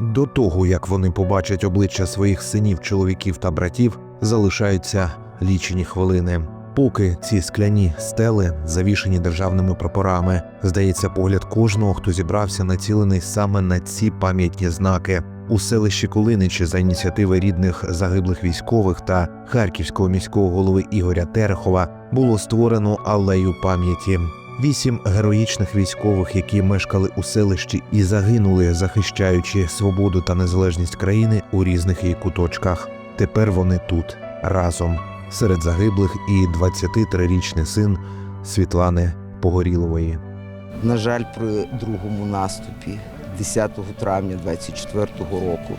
До того, як вони побачать обличчя своїх синів, чоловіків та братів, залишаються лічені хвилини. Поки ці скляні стели завішені державними прапорами, здається, погляд кожного, хто зібрався, націлений саме на ці пам'ятні знаки. У селищі Кулиничі за ініціативи рідних загиблих військових та харківського міського голови Ігоря Терехова було створено алею пам'яті. Вісім героїчних військових, які мешкали у селищі і загинули, захищаючи свободу та незалежність країни у різних її куточках. Тепер вони тут разом серед загиблих і 23-річний син Світлани Погорілової. На жаль, при другому наступі 10 травня 24-го року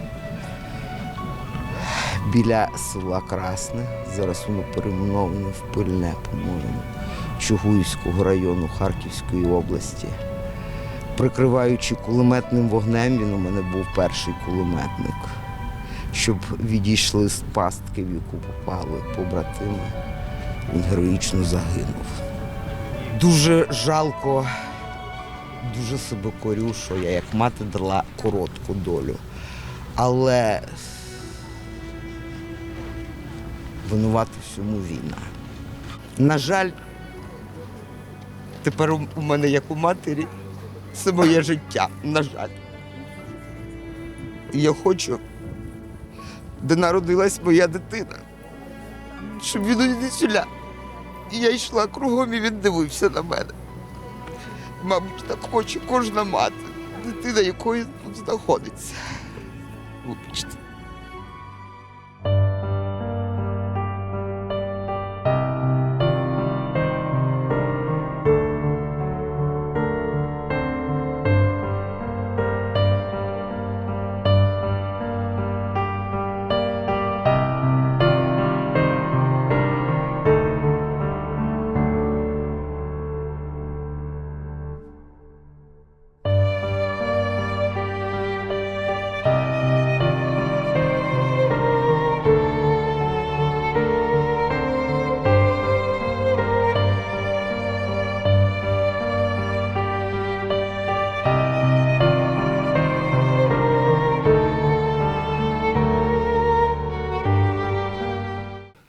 біля села Красне, зараз воно перейменоване в Пильне, по-моєму, Чугуївського району Харківської області. Прикриваючи кулеметним вогнем, він у мене був перший кулеметник, щоб відійшли з пастки, в яку попали побратими. Він героїчно загинув. Дуже жалко дуже себе корю, що я як мати дала коротку долю. Але винувати всьому війна. На жаль, тепер у- мене, як у матері, це моє життя, на жаль. Я хочу, де народилась моя дитина, щоб він не. І я йшла кругом і він дивився на мене. Мабуть, так хоче кожна мати, дитина якої тут знаходиться. Вибачте.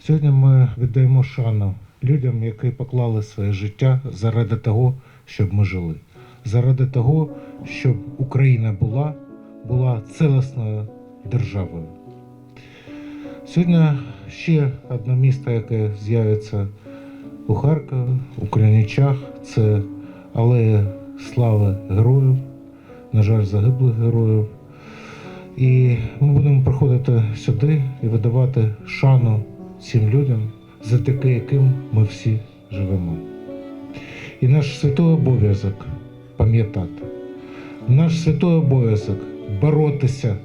Сьогодні ми віддаємо шану людям, які поклали своє життя заради того, щоб ми жили, заради того, щоб Україна була, була цілісною державою. Сьогодні ще одне місто, яке з'явиться у Харкові, у Криничах, це алея слави героїв, на жаль, загиблих героїв. І ми будемо приходити сюди і видавати шану цим людям, завдяки яким ми всі живемо. І наш святой обов'язок пам'ятати, наш святой обов'язок боротися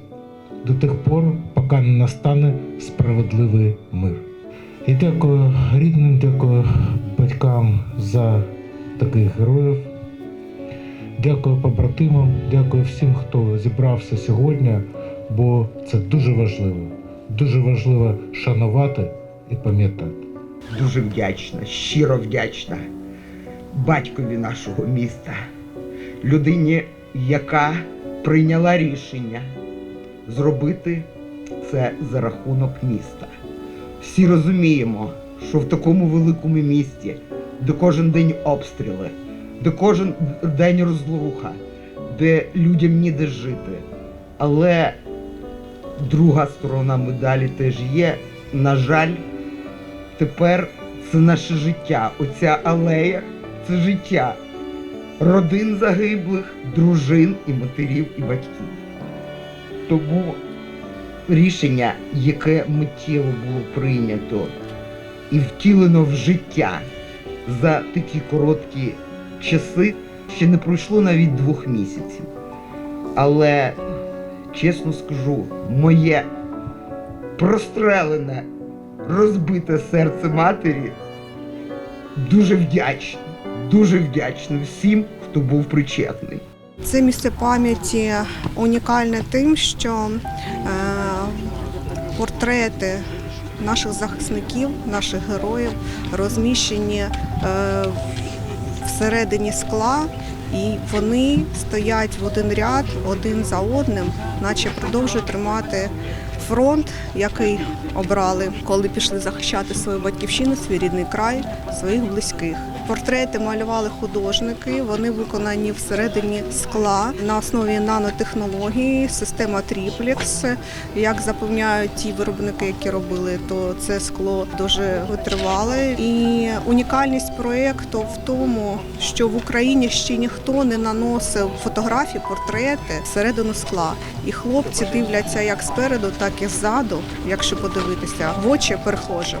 до тих пор, поки не настане справедливий мир. І дякую рідним, дякую батькам за таких героїв. Дякую побратимам, дякую всім, хто зібрався сьогодні, бо це дуже важливо. Дуже важливо шанувати і пам'ятати. Дуже вдячна, щиро вдячна батькові нашого міста, людині, яка прийняла рішення зробити це за рахунок міста. Всі розуміємо, що в такому великому місті, де кожен день обстріли, де кожен день розлуха, де людям ніде жити. Але друга сторона медалі теж є. На жаль, тепер це наше життя. Оця алея це життя родин загиблих, дружин і матерів і батьків. Тому рішення, яке миттєво було прийнято і втілено в життя за такі короткі часи, ще не пройшло навіть двох місяців. Але, чесно скажу, моє прострелене, розбите серце матері дуже вдячне, дуже вдячне всім, хто був причетний. Це місце пам'яті унікальне тим, що е, портрети наших захисників, наших героїв розміщені е, всередині скла І вони стоять в один ряд, один за одним, наче продовжують тримати фронт, який обрали, коли пішли захищати свою батьківщину, свій рідний край, своїх близьких. Портрети малювали художники. Вони виконані всередині скла на основі нанотехнології, система тріплекс. Як запевняють ті виробники, які робили, то це скло дуже витривале. І унікальність проєкту в тому, що в Україні ще ніхто не наносив фотографії, портрети всередину скла. І хлопці дивляться як спереду, так і ззаду, якщо подивитися, в очі перехожим.